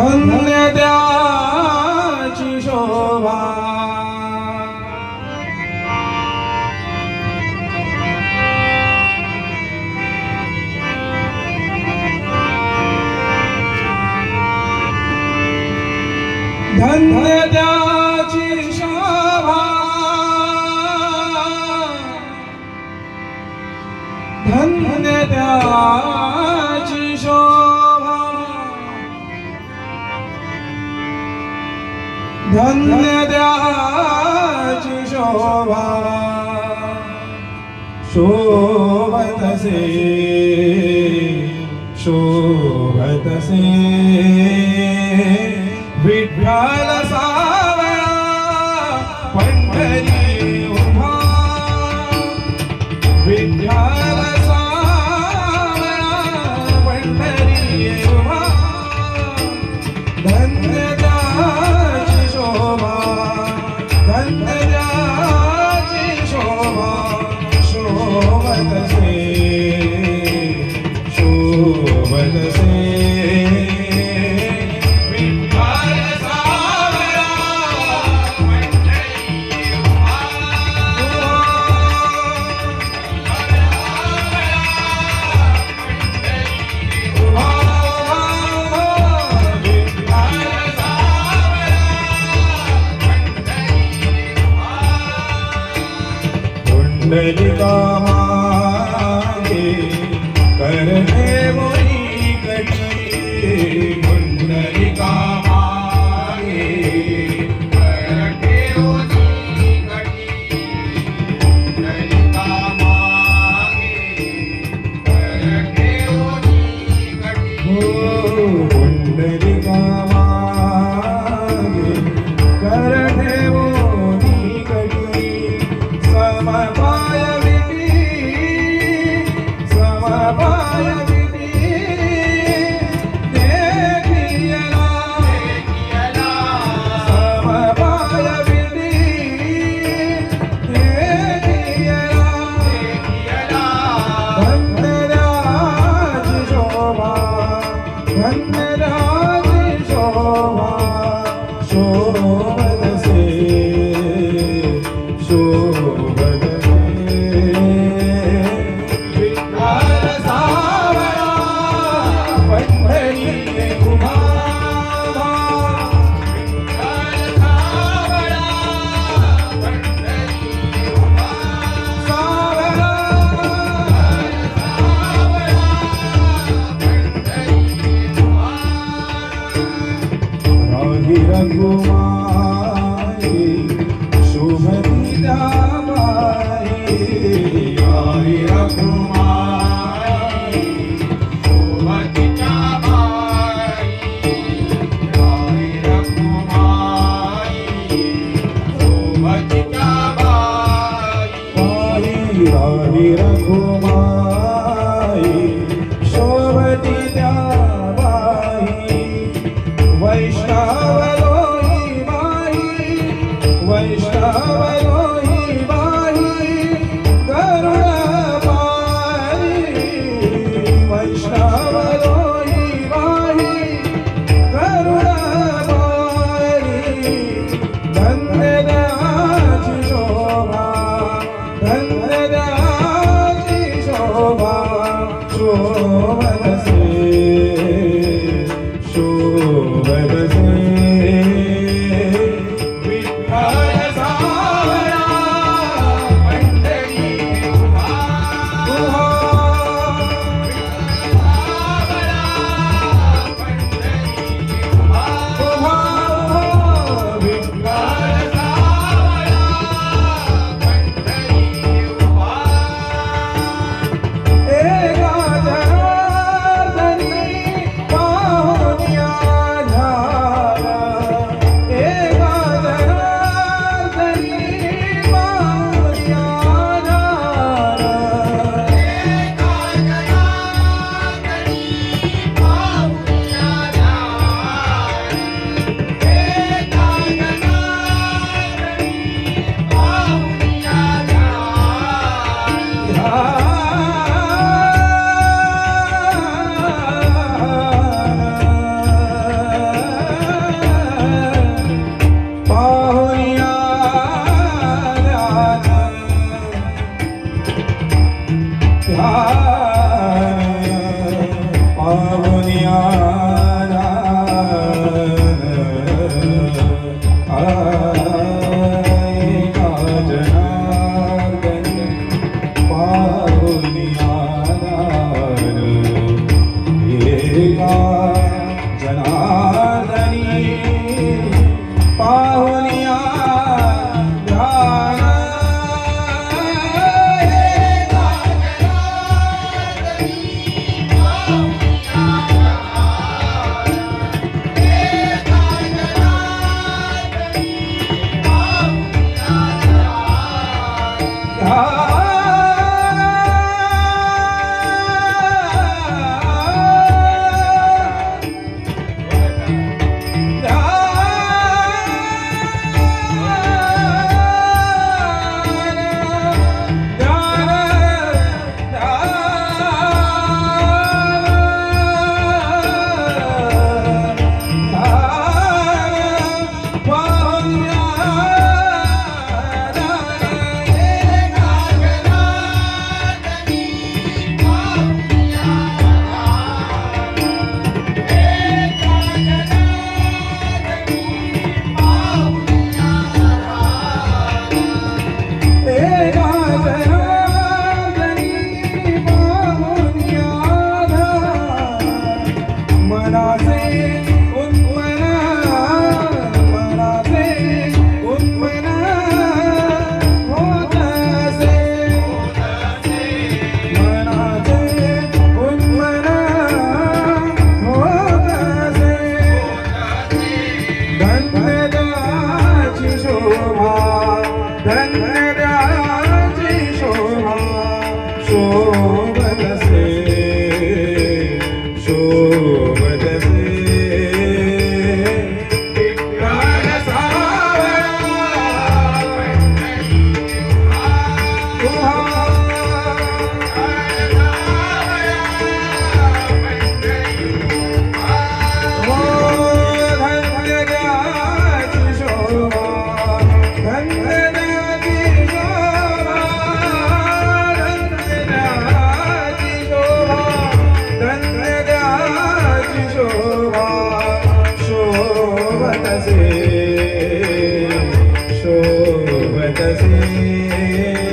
धन्य त्याची शोभा. धन्य त्याची शोभा. धन्य त्या धन्य द्याची शोभा। शोभतसे। शोभतसे। विठ्ठल सा पुंडलिका मागे करने मोरी कटी Bye-bye. রাখো মাই সব দিদা ಶೋಭನ हरे